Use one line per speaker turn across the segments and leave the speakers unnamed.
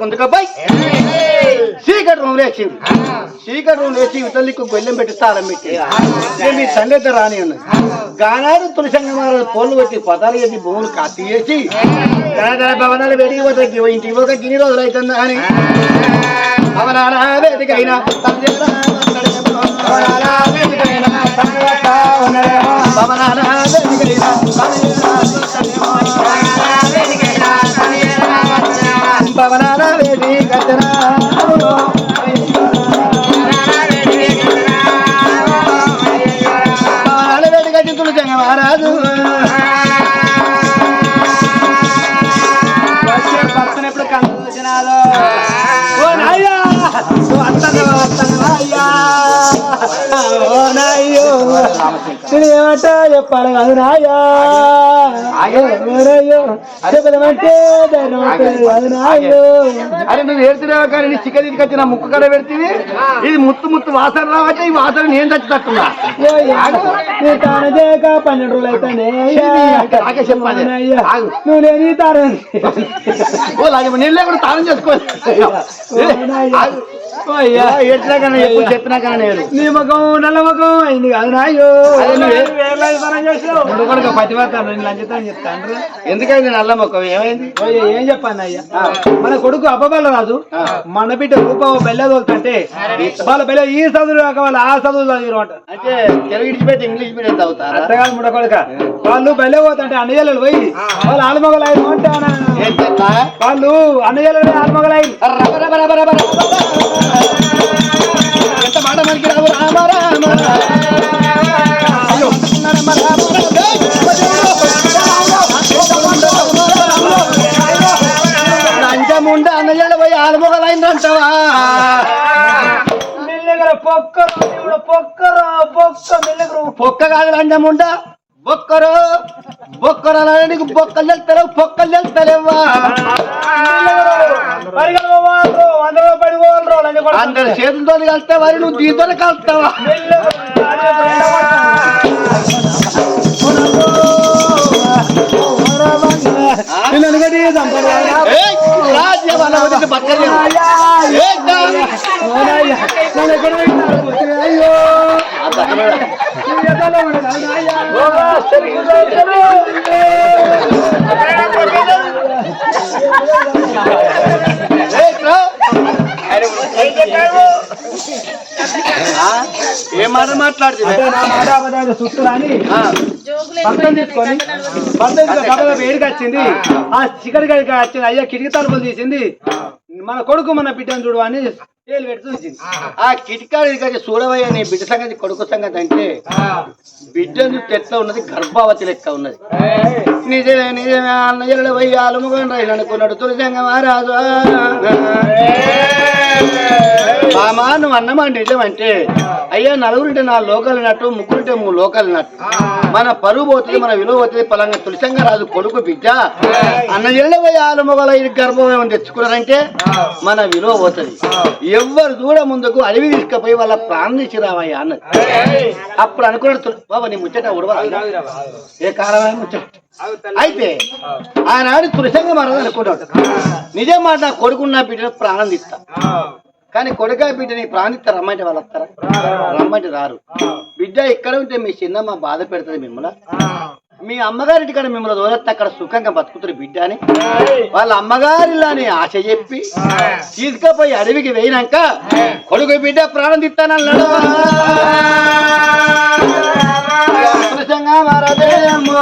ముందుకు పోయి చీకటి రూమ్ లేచింది. చీకటి రూమ్ లేచి ఇతరులకు గొల్లెం పెట్టి తాళం పెట్టి ఇక మీ తండ్రి అయితే రాని ఉన్నది గానాడు తులసంగ మహారాజు పోలు పెట్టి పదాలు ఎత్తి భూములు కత్తి చేసి భవనాలు వేడికి పోతాయి ఇంటికి పోక గిన్ని రోజులు అవుతుంది అని భవనాల వేదికైనా భవనాల వేదికైనా వేదికైనా మహారాజు.
ఎప్పుడు కళ్ళు
ఓ నాయ్యా ఓ నాయ్యా ఓ నేను చెప్పాలి కాదు అరే నువ్వు ఏడుతున్నావు కానీ చికెన్ తీసుకొచ్చి నా ముక్కు కడ పెడితే ఇది ముత్తు ముత్తు వాసన రావచ్చు? ఈ వాసన నేను చచ్చుతట్టున్నా.
పన్నెండు రోజులు
అయితే చెప్పాలి
నువ్వు లేని తాను
నేను లేకుండా తాళం చేసుకోవాలి
అయ్యా
ఎట్లా కానీ చెప్పినా కానీ
నీ ముఖం నల్ల ముఖం అయింది కాదు పతివర్తాను నేను లంచుతాను చెప్తాను
ఎందుకైంది నల్ల మొక్కం ఏమైంది
ఏం చెప్పాను అయ్యా మన కొడుకు అబ్బబల్ల రాదు. మన బిడ్డ రూపం బెల్ల తోలుతుంటే వాళ్ళ బెల్ల ఈ చదువులు కాక వాళ్ళు ఆ చదువులు చదివారు అంట
అంటే తెలుగు ఇడిచిపెట్టి ఇంగ్లీష్ మీడియం చదువుతారా
అంతకాదు ముడ కొడుక వాళ్ళు బెల్ల పోతుంటే అన్నయ్యలు పోయి వాళ్ళు ఆలుమొగలు అయి ఉంటానా వాళ్ళు అన్నయ్యలు ఆలుమొగలు
రబ. ఎంత మాట మనకి రావు రామ రామ లంచముండ అన్నయ్యలు పోయి ఆలుమొగలైందంటవా
మెల్లగర పొక్కరు పొక్కరు పొక్క మెల్లగరు.
పొక్క కాదు లంచముండ బొక్కరు. బొక్కరు నీకు బొక్కలు వెళ్తారు పొక్కలు వెళ్తారేవా
అందరూ
చేతులతో కలిస్తే వారి నువ్వు దీంతో కలుస్తావా? ఏయ్, రాజ్యం ఏ మాట మాట్లాడుతుంది
పక్కన తీసుకొని పక్కన వేడికి వచ్చింది. ఆ చికెన్ గడికి వచ్చింది అయ్యా కిటికీ తలుపులు తీసింది. మన కొడుకు మన బిడ్డను చూడు అని తేలు పెట్టి చూసింది
ఆ కిటికాడు చూడవయ్యా నీ బిడ్డ సంగతి కొడుకు సంగతి అంటే బిడ్డ చూస్తే ఎట్లా ఉన్నది గర్భావతి లెక్క ఉన్నది. నిజమే నిజమే అన్నయ్యలు పోయి ఆలుముకొని రైలు అనుకున్నాడు తులసంగ మహారాజు. మామా నువ్వు అన్నమా నిజం అంటే అయ్యా నలుగురింటే నా లోకాలు నట్టు ముగ్గురింటే మూడు లోకాలు నట్టు మన పరువు పోతుంది మన విలువ పోతుంది పలంగా తులసంగా రాజు కొడుకు బిడ్డ. అన్నయ్యల ఆలు మొగల గర్భం తెచ్చుకున్నారంటే మన విలువ పోతుంది. ఎవ్వరు దూడ ముందుకు అడవి తీసుకుపోయి వాళ్ళ ప్రాణం తీసి రావయ్యా అన్నది. అప్పుడు అనుకున్నాడు బాబా నీ ముచ్చట ఉడవాలి ఏ కారణమైన ముచ్చట. అయితే ఆనాడు తులసంగ మహారాజు అనుకున్నాడు. నిజం మాట నా కొడుకున్న బిడ్డను ప్రాణం తీస్తా. కానీ కొడుక బిడ్డని ప్రాణిస్తా రమ్మంటే వాళ్ళు వస్తారా? రమ్మంటే రారు. బిడ్డ ఇక్కడ ఉంటే మీ చిన్నమ్మ బాధ పెడుతుంది మిమ్మల్ని? మీ అమ్మగారింటి కాడ మిమ్మల్ని దూరత్తే అక్కడ సుఖంగా బతుకుతారు బిడ్డ అని వాళ్ళ అమ్మగారిలాని ఆశ చెప్పి తీసుకుపోయి అడవికి వేయినాక కొడుకు బిడ్డ ప్రాణం తీస్తానన్నాడు కృష్ణంగా మారదేమో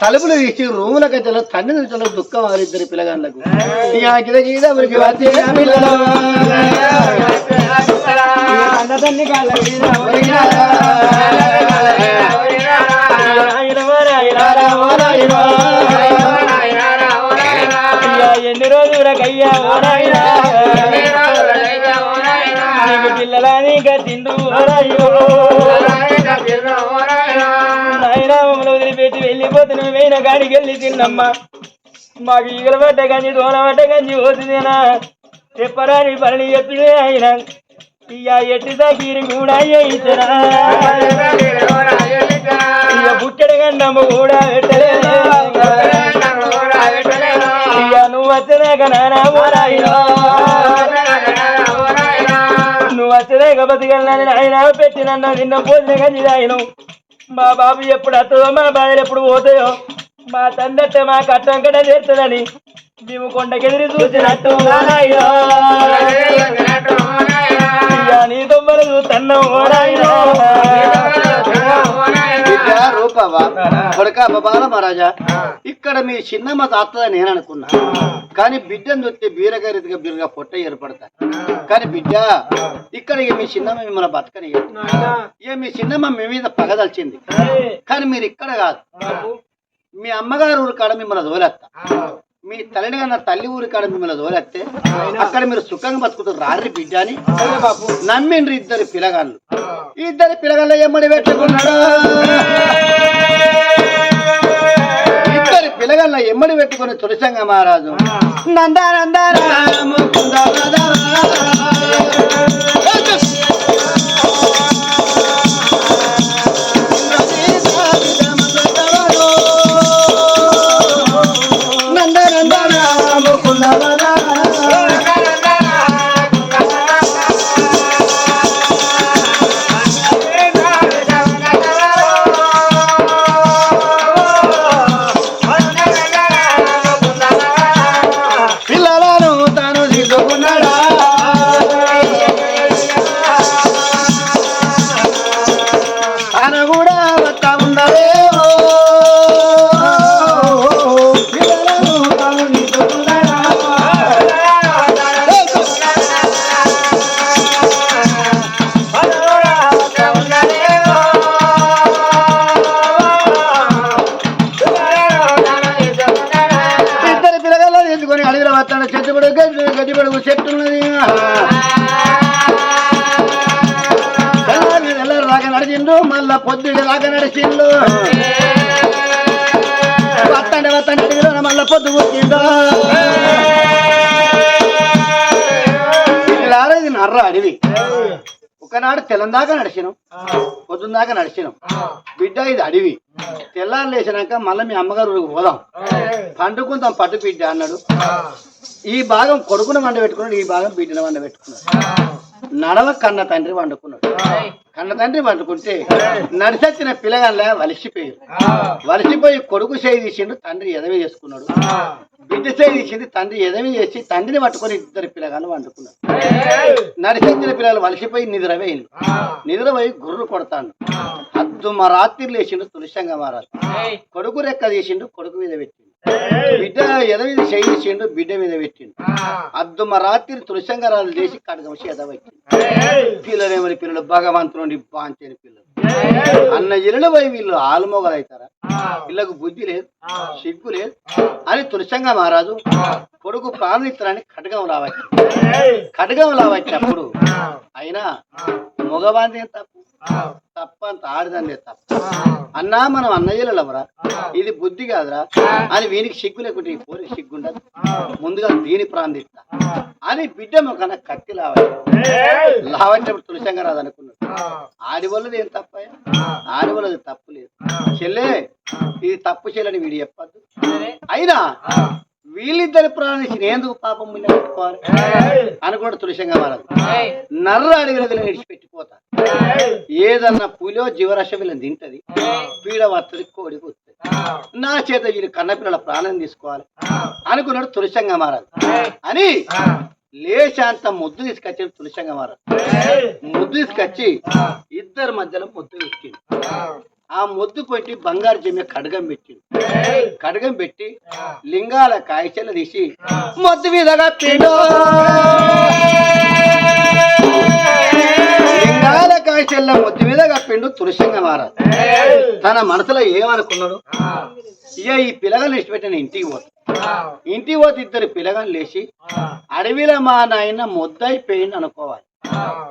తలుపులు తీసి రూముల గదిలో తండ్రి నిలిచిన దుఃఖం వారిద్దరి పిల్లగాళ్ళకు ఇక గిద గిద ఉరికి వచ్చి ఆ పిల్లలు.
అన్నదాన్ని కాళ్ళ పెట్టి వదిలిపెట్టి వెళ్ళిపోతున్న వేయిన గాడికి వెళ్ళి తిన్నమ్మా. మాకు ఈగల పడ్డ గంజి దోన పడ్డ గంజి పోతుందేనా? చెప్పరాని పని చెప్పిదే ఆయన ఇయ్యా ఎట్టి దగ్గర కూడా ఇచ్చరా ఇక బుట్టెడు గండమ్మ కూడా పెట్టలేదు? ఇక నువ్వు వచ్చేదాకా నానా ఓరాయిలో నువ్వు వచ్చేదాకా బతికెళ్ళని ఆయన పెట్టినన్న నిన్న పోసిన కానీ ఆయన మా బాబు ఎప్పుడు వస్తుందో మా బాధలు ఎప్పుడు పోతాయో మా తండ్రి మా కట్టం కట్ట చేస్తుందని మేము కొండకెదిరి చూసినట్టు నీ దొమ్మలు చూస్తున్నాం ఓరాయిలో
రూపవా కొడక బాల మహారాజా ఇక్కడ మీ చిన్నమ్మ తాతదని నేను అనుకున్నా. కానీ బిడ్డను చూస్తే బీరగారిదిగా బీరగా పొట్ట ఏర్పడతా కానీ బిడ్డ ఇక్కడ ఇక మీ చిన్నమ్మ మిమ్మల్ని బతకని ఇక మీ చిన్నమ్మ మీ మీద పగదలిచింది కానీ మీరు ఇక్కడ కాదు. మీ అమ్మగారు ఊరు కాడ మిమ్మల్ని దోలేస్తా మీ తల్లిని కన్నా తల్లి ఊరి కాడ మిమ్మల్ని దోలేస్తే అక్కడ మీరు సుఖంగా బతుకుతారు. రారి బిడ్డ అని నమ్మిండ్రు ఇద్దరు పిల్లగాళ్ళు. ఇద్దరు పిల్లగాళ్ళు ఎమ్మడి పెట్టుకున్నాడు ఇద్దరు పిల్లగాళ్ళ ఎమ్మడి పెట్టుకుని తులసంగ మహారాజు నందానందారాము నందనందనాము Jogo na hora. ఒకనాడు తెల్లం దాకా నడిచినాం. పొద్దున్న దాకా నడిచినాం. బిడ్డ ఇది అడవి. తెల్లారు లేచినాక మళ్ళీ మీ అమ్మగారు పోదాం. పండుకుందాం పట్టు బిడ్డ అన్నాడు ఈ భాగం కొడుకున వండ పెట్టుకున్నాడు ఈ భాగం బిడ్డను వండ పెట్టుకున్నాడు నడవ కన్న తండ్రి వండుకున్నాడు కన్న తండ్రి వండుకుంటే నడిచొచ్చిన పిల్లగాళ్ళ వలిసిపోయారు. వలిసిపోయి కొడుకు చేయి తీసిండు తండ్రి ఎదవి చేసుకున్నాడు. బిడ్డ చేయి తీసింది తండ్రి ఎదవి చేసి తండ్రిని పట్టుకొని ఇద్దరు పిల్లగాళ్ళు వండుకున్నారు నడిచొచ్చిన పిల్లలు వలసిపోయి నిద్రపోయింది నిద్రపోయి గుర్రు కొడతాను అద్దు మా రాత్రి లేచిండు తులసంగా మారాలి కొడుకు రెక్క తీసిండు కొడుకు మీద పెట్టిండు. బిడ్డ ఎద మీద చేయించిండు బిడ్డ మీద పెట్టిండు. అద్దు మా రాత్రి తులసంగరాలు చేసి కడగమసి ఎద పెట్టిండు. పిల్లలేమని పిల్లలు భగవంతుని బాంచని పిల్లలు. అన్న ఇల్లు పోయి వీళ్ళు ఆలుమోగలు అవుతారా పిల్లకు బుద్ధి లేదు సిగ్గు లేదు. అని తులసంగా మహారాజు కొడుకు ప్రాణిత్రాన్ని ఖడ్గం రావచ్చు ఖడ్గం రావచ్చినప్పుడు అయినా మగవాంది తప్పు? తప్ప అంత ఆడదండి తప్పు. అన్నా మనం అన్నయ్యలవరా? ఇది బుద్ధి కాదురా. అని వీనికి సిగ్గు లేకుంటే ఈ పోరికి సిగ్గుండదు. ముందుగా దీని ప్రాంతిస్తా. అని బిడ్డ మొకన కత్తి లావచ్చు లావచ్చినప్పుడు తులసంగా రాదు అనుకున్నాడు ఆడి వల్లది ఏం తప్పయ్యా? ఆడి వల్లది తప్పు లేదు. చెల్లే ఇది తప్పు చెల్లని వీడు చెప్పద్దు. అయినా వీళ్ళిద్దరి ప్రాణించి ఎందుకు పాపం ముందు పెట్టుకోవాలి అనుకోడు తులసంగా మారదు నర్ర అడవిలో వీళ్ళని విడిచిపెట్టిపోతా. ఏదన్నా పులో జీవరాశ వీళ్ళని తింటది. పీడ వస్తుంది కోడికి వస్తుంది నా చేత వీళ్ళు కన్నపిల్లల ప్రాణం తీసుకోవాలి. అనుకున్నాడు తులసంగా మారాలి. అని లేశాంత ముద్దు తీసుకొచ్చి తులసంగా మారాలి. ముద్దు తీసుకొచ్చి ఇద్దరి మధ్యలో ముద్దు పెట్టింది ఆ ముద్దు పెట్టి బంగారు జమ్మె కడగం పెట్టింది కడగం పెట్టి లింగాల కాయచెల తీసి మొద్దు మీద కట్టిండు లింగాల కాయచెల్ల మొద్దు మీద కప్పిండు తులసంగా మారాలి. తన మనసులో ఏమనుకున్నాడు? ఇక ఈ పిల్లగాన్ని ఇష్టపెట్టిన ఇంటికి పోతాడు ఇంటికి పోతే ఇద్దరు పిల్లగాని లేచి అడవిలో మా నాయన మొద్దైపోయింది అనుకోవాలి.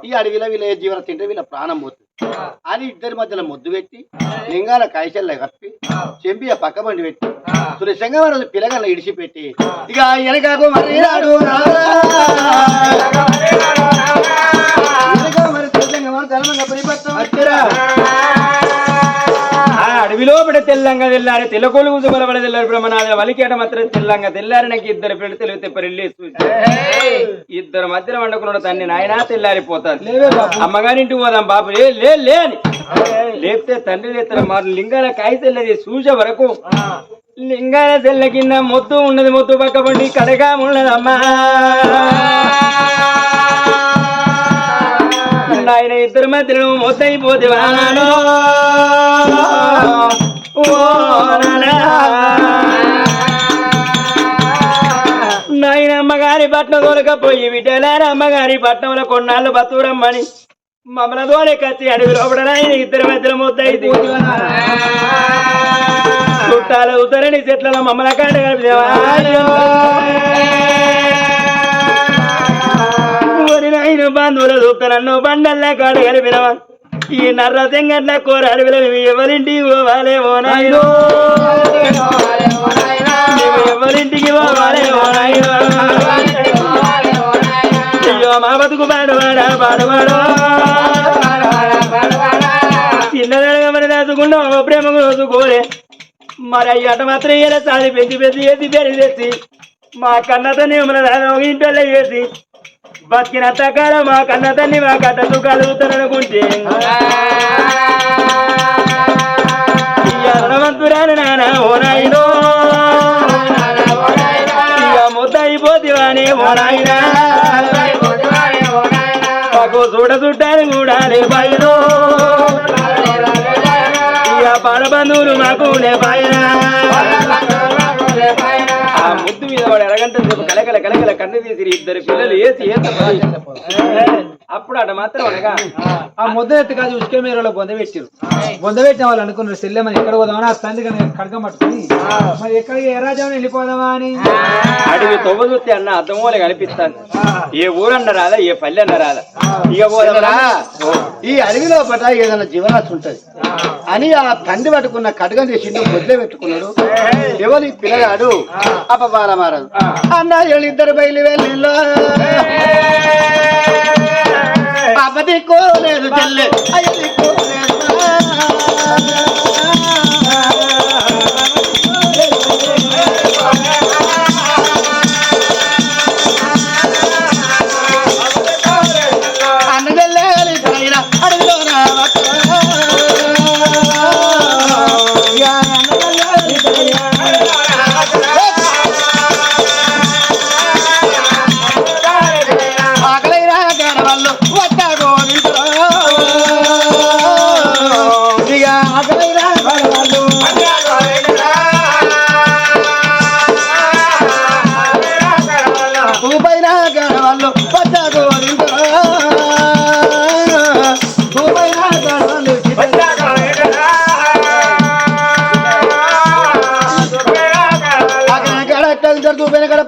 ఈ అడవిలో వీళ్ళ జీవన తింటే వీళ్ళ ప్రాణం పోతుంది. అని ఇద్దరి మధ్యలో ముద్దు పెట్టి లింగాల కాయచల్ల కప్పి చెంపి ఆ పక్క బండి పెట్టి సురేషంగా మన పిల్లగాళ్ళ ఇడిచిపెట్టి ఇక వెనకాకు మరి రాడు రారా. వెనక మరి సురేషంగా మరి తెలంగాణ పరిపత్వం?
ఆ అడవిలో పడే తెల్ల తెల్లంగా తెల్లారి తెల్లకోలు కూసు బలబడ తెల్లారి బ్రహ్మనాథ వలికేట మాత్రం తెల్లంగా తెల్లారి నాకు ఇద్దరు పిల్లలు తెలివితే పెళ్ళి ఇద్దరు మధ్యలో వండుకున్నాడు తన్ని నాయన తెల్లారిపోతారు అమ్మగారింటికి పోదాం బాబు. లే అని. లేపితే తండ్రి లేస్తారు మరి లింగాల కాయ తెల్లది చూసే వరకు లింగాల తెల్ల కింద మొత్తు ఉన్నది మొత్తు పక్క పండి కడగా ఉన్నదమ్మా ఆయన ఇద్దరు మధ్యలో మొత్తైపోతే వానాను నాయన అమ్మగారి పట్నం దొరకపోయి విటలార అమ్మగారి పట్నంలో కొన్నాళ్ళు బతురమ్మని మమ్మల ద్వారా కచ్చి అడుగు లోపల నాయన ఇద్దరి మధ్యలో మొత్తైతే చుట్టాల ఉత్తరని చెట్లలో మమ్మల కాడ కలిపి బంధువుల చూపుతా నన్ను బండల్లా కాడ కలిపినవా? ఈ నర్ర తెంగట్ల కూర అడవిలో మేము ఎవరింటికి పోవాలే ఓ నాయనో? మేము ఎవరింటికి పోవాలే ఓ నాయనో? అయ్యో మా బతుకు పాడవాడా పాడవాడో? దాచుకున్నా ఓ ప్రేమకు రోజుకోలే మరి అయ్యట మాత్రం ఇలా సారి పెంచి పెంచి వేసి పెరిగి తెచ్చి మా కన్నతని మన ఇంట్లో వేసి బతికినంత కాలం మా కన్నతన్ని మా కట్టలు కలుగుతారనుకుంటే రణవంతురాలు నాన్న ఓ నాయనో ఇక ముద్ద అయిపోతివానే ఓ నాయనా మాకు చూడ చుట్టాను కూడా లేపాయను ఇక పడబంధువులు మాకు లేపాయనా ఆ ముద్దు మీద వాడు ఎరగంట కలకల కలకల కన్ను తీసి ఇద్దరు పిల్లలు ఏసి ఏసి అప్పుడు అట మాత్రం అనగా
ఆ ముద్ద ఎత్తి కాదు ఉసుకే మీరలో బొంద పెట్టారు. బొంద పెట్టిన వాళ్ళు అనుకున్నారు సెల్లె మరి ఎక్కడ పోదామని ఆ తండ్రి కడగం పట్టుకుని మరి ఎక్కడికి ఏ రాజ్యం వెళ్ళిపోదామా అని?
అడిగి తొవ్వ చూస్తే అన్న అర్థమోలే కనిపిస్తాను ఏ ఊరన్న రాదా ఏ పల్లె అన్న రాదా? ఇక పోదామరా?
ఈ అడవి లోపల ఏదైనా జీవనాశ ఉంటది. అని ఆ తండ్రి పట్టుకున్న కడగం చేసిండు బొద్దులే పెట్టుకున్నాడు. ఎవరు ఈ పిల్లగాడు? అపబాల మారదు అన్న వీళ్ళిద్దరు బయలు వెళ్ళిలో. అబ్బది కోలేదు చెల్లె. అయ్యది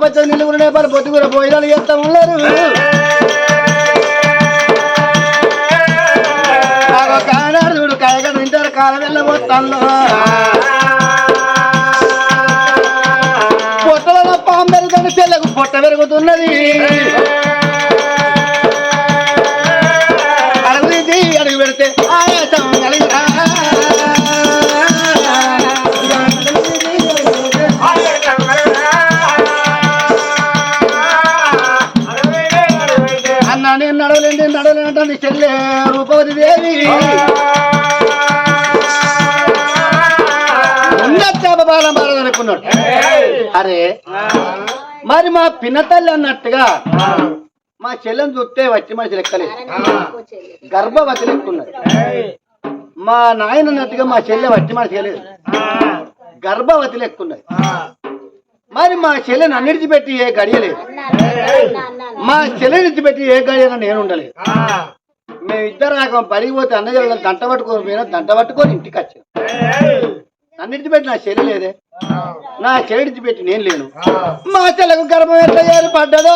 భూపైన గడపచ్చ నిలుగురు నేపాలు పొత్తుకూర పోయినాలు చేస్తా ఉన్నారు. కానాడు చూడు కాయగడ తింటారు కాలం వెళ్ళబోతాను పొట్టలలో పాము పెరుగుతుంది చెల్లకు పొట్ట పెరుగుతున్నది. అడుగు అడుగు పెడితే ఆయాసం కలిగిరా నడవలేండి నడవలేనంటే చెల్లె రూపవతి దేవి. బాలం అనుకున్నాడు. అరే మరి మా పిన్నతల్లి అన్నట్టుగా మా చెల్లెని చూస్తే వచ్చి మనిషి లెక్కలేదు. గర్భవతి లెక్కున్నది. మా నాయన అన్నట్టుగా మా చెల్లె వచ్చి మనిషి లేదు గర్భవతి లెక్కున్నది. మరి మా చెల్లెని అన్నిటిపెట్టి ఏ గడియలేదు. మా చెల్లెని విడిచిపెట్టి ఏ గడియన నేను ఉండలేదు. మేము ఇద్దరు రాకం పడిపోతే అన్నజల్లం దంట పట్టుకొని పోయినా దంట పట్టుకొని ఇంటికి వచ్చాను నన్ను విడిచిపెట్టి నా చెల్లి లేదే. నా చెల్లి విడిచిపెట్టి నేను లేను. మా చెల్లకు గర్భం ఎట్లా ఏర్పడ్డదో?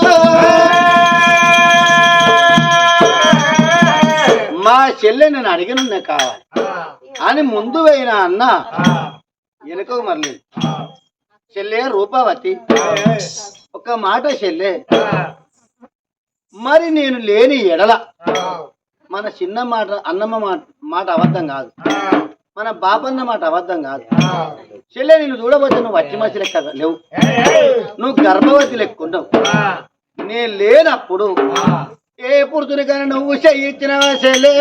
మా చెల్లె నేను అడిగిన కావాలి. అని ముందు పోయిన అన్న వెనుకకు మరలేదు చెల్లె రూపావతి. ఒక మాట చెల్లె. మరి నేను లేని ఎడల మన చిన్న మాట అన్నమ్మ మాట మాట అబద్ధం కాదు. మన బాపన్న మాట అబద్ధం కాదు. చెల్లె నేను చూడబోతే నువ్వు వట్టి మసి లెక్క లేవు. నువ్వు గర్భవతి లెక్క ఉండవు. నేను లేనప్పుడు ఏ పురుతుని కానీ నువ్వు చెయ్యించిన చెల్లె.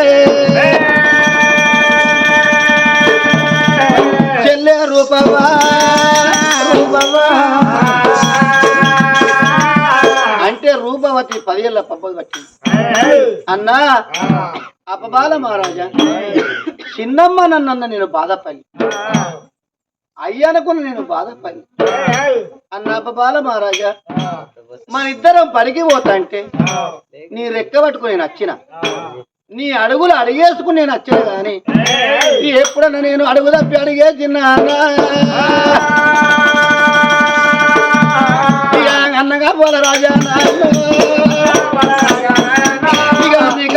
చెల్లె రూపవా రూపవా. రూపవతి పదేళ్ళ పబ్బలు పట్టింది. అన్నా అపబాల మహారాజా చిన్నమ్మ నన్నన్న నేను బాధపడి. అయ్యనుకున్న నేను బాధపడి. అన్న అపబాల మహారాజా మన ఇద్దరం పనికి పోతా అంటే నీ రెక్క పట్టుకుని నేను వచ్చిన. నీ అడుగులు అడిగేసుకుని నేను వచ్చిన గాని ఎప్పుడన్నా నేను అడుగు తప్పి అడిగేసినా అన్నగా పోల రాజా నాన్న.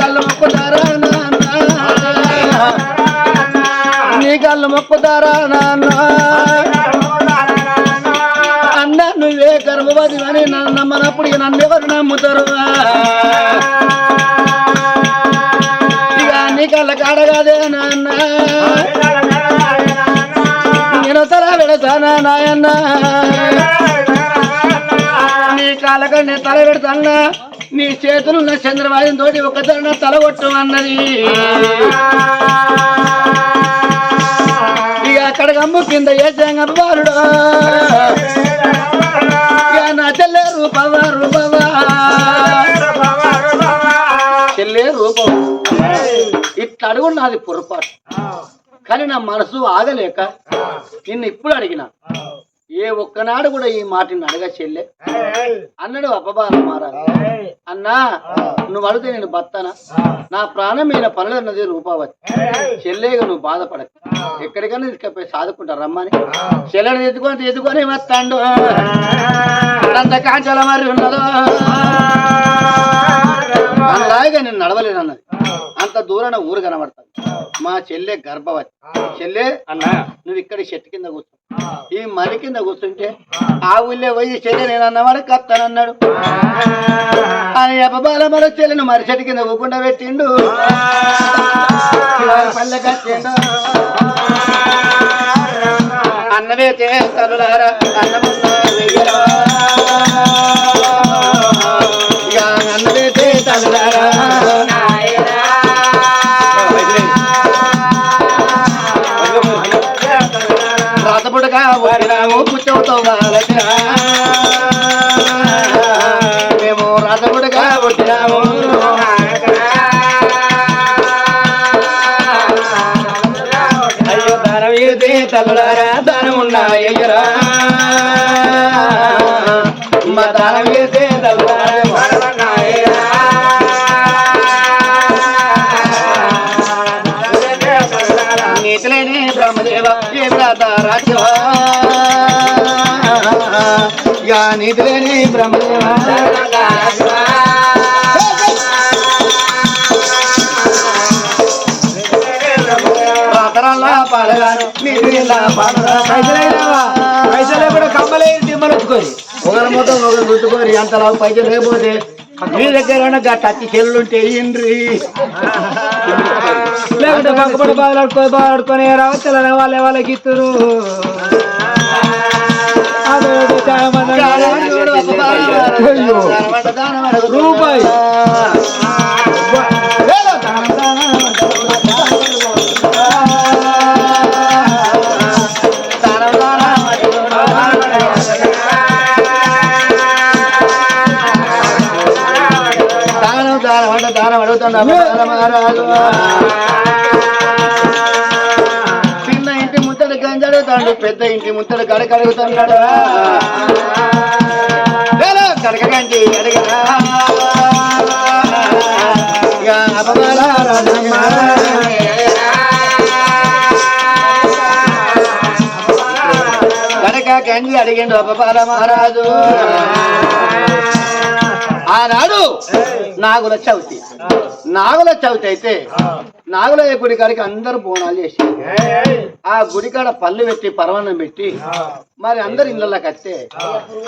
మొక్కుతారా నాన్న అన్న నువ్వే గర్భవతి అని నన్ను నమ్మనప్పుడు నన్ను ఎవరు నమ్ముతారు? ఇక నీ కళ్ళ కాడగాదే నాన్న నేను తల పెడతానా నాయన్న? నీ కాళ్ళక నేను తల పెడతానా? నీ చేతులు ఉన్న చంద్రబాబు తోటి ఒక తన తల అన్నది. ఇక అక్కడ గమ్ము కింద ఏ బాలుడు? నా చెల్లె రూపవా రూపవా చెల్లే రూపం. ఇట్లా అడుగు నాది పొరపాటు. కానీ నా మనసు ఆగలేక నిన్ను ఇప్పుడు అడిగిన. ఏ ఒక్కనాడు కూడా ఈ మాటని అడగ చెల్లె అన్నాడు అపబాల మారాలి. అన్నా నువ్వు అడిగితే నేను బతానా నా ప్రాణమైన పనులు అన్నది రూపావతి. చెల్లేగా నువ్వు బాధపడకు. ఎక్కడికైనా తీసుకపోయి సాదుకుంటా రమ్మని. చెల్లెని ఎత్తుకొని ఎత్తుకొని వస్తాడు. అంత కాంచాల మరి ఉన్నదో. అలాగే నేను నడవలేను అన్నది అంత దూరాన ఊరు కనబడతాను. మా చెల్లె గర్భవతి. చెల్లె
అన్నా.
నువ్వు ఇక్కడ చెట్టు కింద కూర్చో. ఈ మలి కింద కూర్చుంటే ఆ. ఊళ్ళో పోయి చెల్లె నేను అన్నవాడు కత్తానన్నాడు. అని అపబాల మరో చెల్లెను మరి చెట్టు కింద ఊకుండా పెట్టిండు. పల్లె కట్టిండు. అన్నమే చేస్తానులారా అన్నమున్న వ్రాత రాజ్యవ యా నీతిలేని బ్రహ్మదేవ. పాడగాను
పైసలే కూడా కమ్మలే దిమ్మలొచ్చుకొని
ఒకరి మొత్తం ఒకరు గుర్తుకోరి అంత లావు పైసలు లేకపోతే మీ దగ్గర ఉన్న చెల్లుంటే ఇండ్రి
లేకుంటే పక్కపడి బాధలాడుకొని వాళ్ళే వాళ్ళకి ఇస్తురు. రూపాయి.
మహారాజు చిన్న ఇంటి ముత్తడి గంజి అడుగుతాడు పెద్ద ఇంటి ముత్తడి గడక అడుగుతున్నాడు గడక గంజి. గడక గంజి అడిగిండు అపమాల మహారాజు ఆనాడు నాగుల చవితి. నాగుల చవితి అయితే నాగుల గుడి కాడికి అందరూ బోనాలు చేసి ఆ గుడి కాడ పళ్ళు పెట్టి పరవన్నం పెట్టి మరి అందరు ఇళ్ళకి వస్తే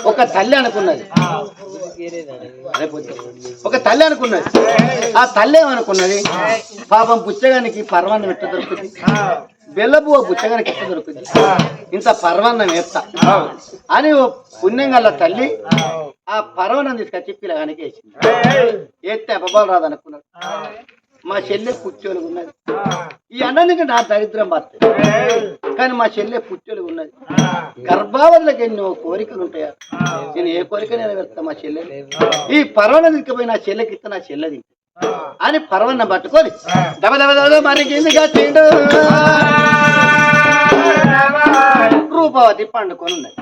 ఒక తల్లి అనుకున్నది. ఒక తల్లి అనుకున్నది. ఆ తల్లి ఏమనుకున్నది? పాపం పుచ్చగానికి పరవాన్నం ఎట్ట దొరుకుతుంది? బెల్లబువ్వ బుచ్చగానికి ఎట్లా దొరుకుతుంది ఇంత పర్వన్నం వేస్తా. అని ఓ పుణ్యం గల తల్లి ఆ పర్వన్నం తీసుకొచ్చి పిల్లగానికి వేసింది. వేస్తే అబ్బబాలు రాదు అనుకున్నాడు మా చెల్లె పుచ్చోలుగా ఉన్నది. ఈ అన్నందుకు నా దరిద్రం పడుతుంది కానీ మా చెల్లె పుచ్చోలుగా ఉన్నది. గర్భావతులకు ఎన్నో కోరికలు ఉంటాయా? నేను ఏ కోరిక నెరవేర్తా మా చెల్లె ఈ పర్వన్నం తీసుకుపోయి నా చెల్లెకి ఇస్తే నా చెల్లెది అని పర్వన్న పట్టుకొని దబ దబ దబ మరి వచ్చిండు రూపవతి పండుకొని ఉన్నది.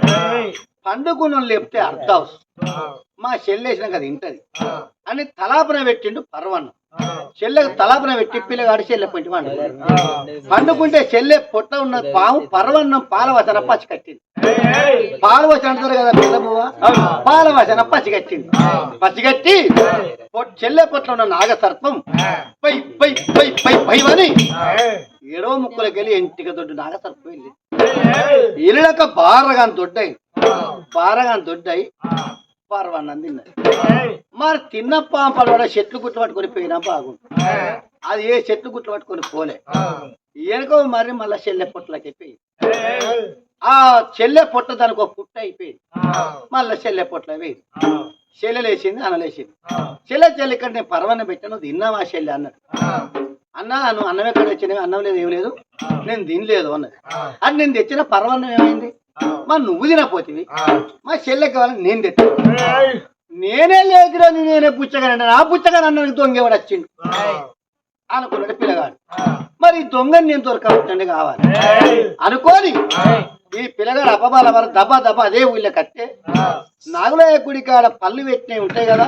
పండుకున్న లేపితే అర్థం మా చెల్లేసిన కదా ఇంటది అని తలాపన పెట్టిండు పర్వన్నం. చెల్లెకు తలాపన పెట్టి పిల్లగాడు చెల్లె పొంటి పండు. పండుకుంటే చెల్లె పొట్ట ఉన్న పాము పర్వన్నం పాలవచన పచ్చి కట్టింది. పాలవచన అంటారు కదా పిల్లబువ్వ పాలవచన పచ్చి కట్టింది. పచ్చి కట్టి చెల్లె పొట్ల ఉన్న నాగ సర్పం పై పై పై పై పై అని ఏడవ ముక్కులకి వెళ్ళి ఇంటికి దొడ్డు నాగ సర్పం వెళ్ళి ఇళ్ళక బారగా దొడ్డాయి బారగా దొడ్డాయి పర్వన్నం తిన్నది మరి తిన్న పాంపలు కూడా చెట్లు గుట్టు పట్టుకొని పోయినా బాగుంది అది ఏ చెట్లు గుట్లు పట్టుకొని పోలే. వెనుక మరి మళ్ళా చెల్లె పొట్టలకి అయిపోయింది ఆ చెల్లె పొట్ట దానికి ఒక పుట్ట అయిపోయింది. మళ్ళా చెల్లె పొట్ల వేయింది. చెల్లె లేచింది అన్న చెల్లె చెల్లె ఇక్కడ నేను పర్వన్న పెట్టాను తిన్నావా చెల్లె అన్నాడు అన్న నువ్వు అన్నం ఎక్కడ తెచ్చినవి అన్నం లేదు ఏం లేదు. నేను తినలేదు అన్నది. అది నేను తెచ్చిన పర్వన్నం ఏమైంది? మరి నువ్వు తినపోతివి మా చెల్లెకి కావాలని నేను తెచ్చాను నేనే లేదురా నేనే పుచ్చగానే నా పుచ్చగానే అన్న దొంగ ఎవడు వచ్చిండు? అనుకున్నాడు పిల్లగాడు. మరి ఈ దొంగని నేను దొరకబట్టండి కావాలి. అనుకోని? ఈ పిల్లగాడు అపబాల వర దబ దబ అదే ఊళ్ళో కట్టే నాగులయ్య గుడి కాడ పళ్ళు పెట్టినవి ఉంటాయి కదా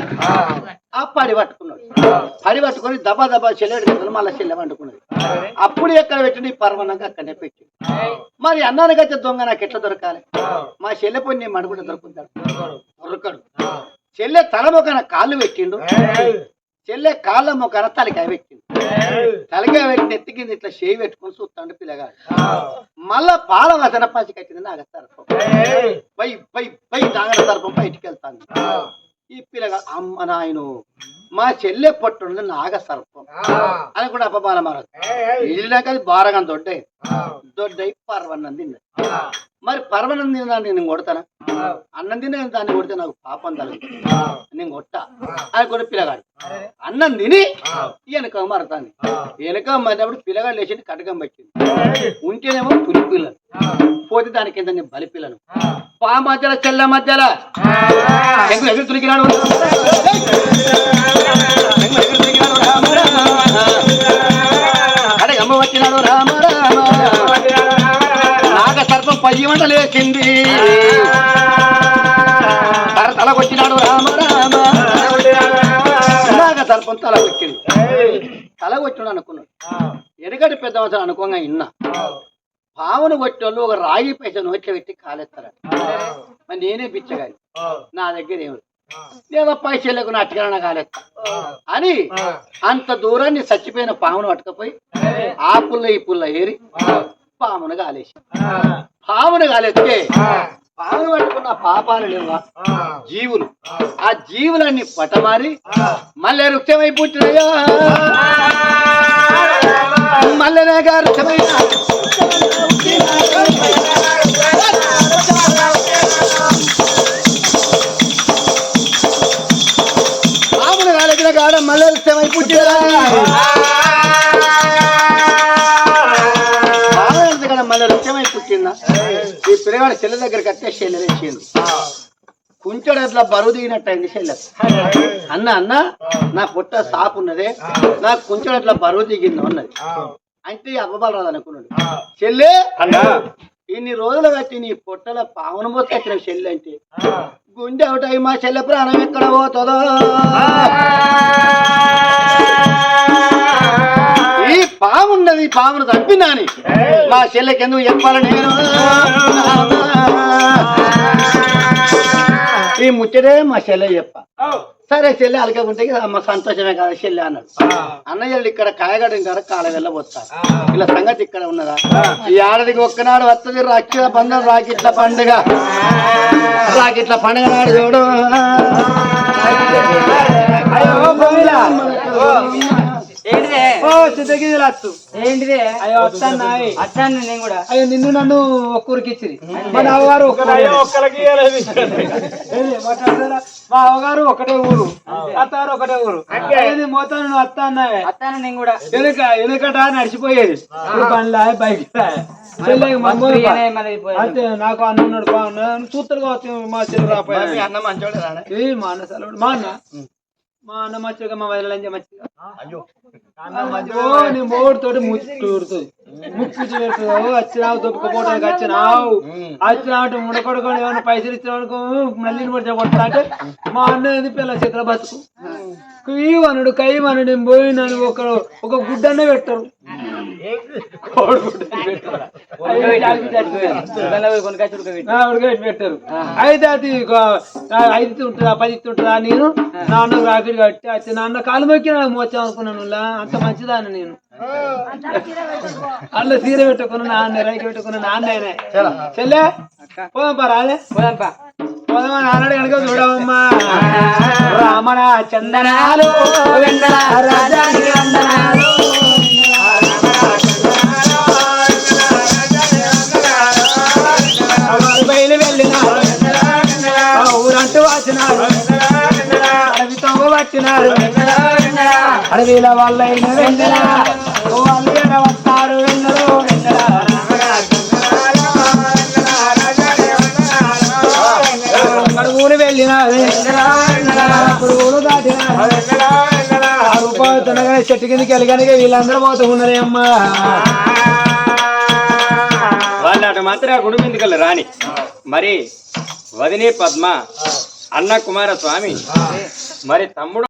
ఆ. పడి పట్టుకున్నాడు. పడి పట్టుకొని దబ దబ చెల్లెడు మళ్ళీ చెల్లె వండుకున్నది అప్పుడు ఎక్కడ పెట్టింది పర్వనంగా అక్కడనే పెట్టి మరి అన్నానికైతే దొంగ నాకు ఎట్లా దొరకాలి? మా చెల్లె పొన్ని నేను మడుకుంటే దొరుకుతాడు. దొరకడు. చెల్లె తల మొక్కన కాళ్ళు పెట్టిండు. చెల్లె కాళ్ళ మొక్కన తలకాయ పెట్టిండు తలకాయ పెట్టి ఎత్తి కింద ఇట్లా చేయి పెట్టుకొని చూస్తాడు పిల్లగాడు. మళ్ళా పాల వసన పసి కట్టింది నాగ సర్పం. పై పై పై సర్పం బయటికి వెళ్తాను ఈ పిల్లగా అమ్మ నాయను మా చెల్లె పట్టుండి నాగ సర్పం. అని కూడా అపమాన మారదు వెళ్ళినాక అది బారగా దొడ్డాయి దొడ్డై పర్వన్నం తిన్నది. మరి పర్వన్నం తిన్నా నేను కొడతానా? అన్నం తినే దాన్ని కొడితే నాకు పాపం తగ్గుతుంది నేను కొట్టా. అని కూడా పిల్లగాడు. అన్నం తిని వెనక మరతాను వెనక మరినప్పుడు పిల్లగాడు లేచి కటకం పెట్టింది. ఉంటేనేమో పులి పిల్లలు. పోతే దాని కింద నేను బలి పిల్లను. పా మధ్యలో చెల్ల మధ్యలో. ఎగురు ఎగురు తురికినాడు పది సర్పం వంట లేచింది తల కొట్టినాడు రామ రామ. సర్పం తల కొట్టింది తల కొట్టినాడు అనుకున్నాడు. ఎనకటి పెద్ద అవసరం అనుకోగా ఇన్నా. పావును కొట్టేళ్ళు ఒక రాగి పైస నోట్లో పెట్టి కాలేస్తారట. మరి నేనే బిచ్చగాని. నా దగ్గర ఏమి లేదా పైసలకు నా అట్టుగా కాలేస్తా. అని అంత దూరాన్ని చచ్చిపోయిన పామును పట్టుకపోయి ఆ పుల్ల ఈ పుల్ల ఏరి పామును కాలేసి. పామును కాలేస్తే పామును పట్టుకున్న పాపాలు లేవా? జీవులు. ఆ. జీవులన్నీ పటమారి మళ్ళీ వృక్షమై పుట్టినయా గారు వృక్షమైన? పామును కాలేసిన కాడ మళ్ళీ వృక్షమై పుట్టినరా మళ్ళీ వృక్షమై పుట్టిందా ఈ పిల్లగాడు చెల్లె దగ్గర కట్టే చెల్లె తెచ్చింది కుంచెడు అట్లా బరువు దిగినట్టు అయింది చెల్లె అన్న అన్న నా పుట్ట సాపు ఉన్నదే నాకు కొంచెం అట్లా బరువు దిగింది అన్నది. అంటే అవ్వబాలు రాదు అనుకున్నాడు. చెల్లె ఇన్ని రోజులు బట్టి నీ పొట్టల పావును మొత్తం చెల్లె అంటే గుండె ఒకటి మా చెల్లె ప్రాణం ఎక్కడ పోతుందో? పామున్నది ఈ పామును తప్పినాని మా చెల్లెకి ఎందుకు చెప్పాలి నేను? ఈ ముచ్చటే మా చెల్లె చెప్ప. సరే చెల్లె అలకకుంటే ఇక అమ్మ సంతోషమే కదా చెల్లె అన్నాడు అన్నయ్యలు ఇక్కడ కాయగడ గారు కాల వెళ్ళబోతారు ఇలా సంగతి ఇక్కడ ఉన్నదా? ఈ ఆడదికి ఒక్కనాడు వస్తుంది రక్ష బంధం రాకిట్ల పండుగ. రాకిట్ల పండుగ నాడు చూడు.
ఏంటిదే?
ఓ చింతకి లత్తు
ఏంటిదే?
అయ్యో వస్తాన్నాయి
అచ్చాను నేను కూడా.
అయ్యో నిన్ను నన్ను ఒక్కరికి ఇచ్చిరి. మా అవ్వగారు ఒక్కరికి మా అవ్వగారు ఒకటే ఊరు. అత్తారు ఒకటే ఊరు. మోతాను నువ్వు అత్త అన్నావే
అత్తాను నేను కూడా.
వెనుక వెనుకట నడిచిపోయేది. బండ్లా బైక్. అంతే నాకు అన్న ఉన్నాడు బాగున్నా చూస్తారు కావచ్చు మా చెల్లి రాపోయా
అన్న మంచోడే
మా అన్న సెలవుడు. మా అన్న? మా అన్న మంచిగా మా వదిలంజ మంచిగా
అయ్యో
ఓ నీ మోడు తోటి ముచ్చు ఊరుతుంది ముక్కు పెడుతుంది వచ్చినావు దొప్పుకపోవడానికి వచ్చినావు. వచ్చినావు అంటే ముడకొడుకొని ఏమైనా పైసలు ఇచ్చినావు మళ్ళీ ముడిచ కొడతా అంటే మా అన్న ఏంది పిల్ల చేతుల బతుకు? కయ్యమనుడు కయ్యమనుడు నేను పోయినాను ఒక ఒక గుడ్డనే పెట్టరు. పెట్టరు. అయితే అది ఐదు ఉంటుందా పది ఉంటుందా నేను నాన్న రాకెట్ కట్టి అయితే నాన్న కాలు మొక్కి నాకు మోచాం అనుకున్నాను లా, అంత మంచిదాన్ని నేను. అల్ల సీర పెట్టుకున్నా నాన్న రైకి పెట్టుకున్నా నాన్న ఆయన చెల్లె పోదాం పా రాలే.
పోదాంపా.
పోదామా నాన్నడు కనుక చూడవమ్మా రామణ చందనాలు వెన్నెల రాజానికి వందనాలు. వారు బయలు వెళ్ళినారు ఊరంటూ వచ్చినారు అడవితో వచ్చినారు. అడవిల వాళ్ళైన వాళ్ళు వస్తారు ఊరు అడుగులు వెళ్ళినారు రూపాయలు చెట్టు కిందకి వెళ్ళగానే వీళ్ళందరూ పోతూ ఉన్నదే అమ్మా.
వాళ్ళు అటు మాత్రం ఆ గుడి మీదకి రాని. మరి వదిని పద్మ అన్న కుమారస్వామి మరి తమ్ముడు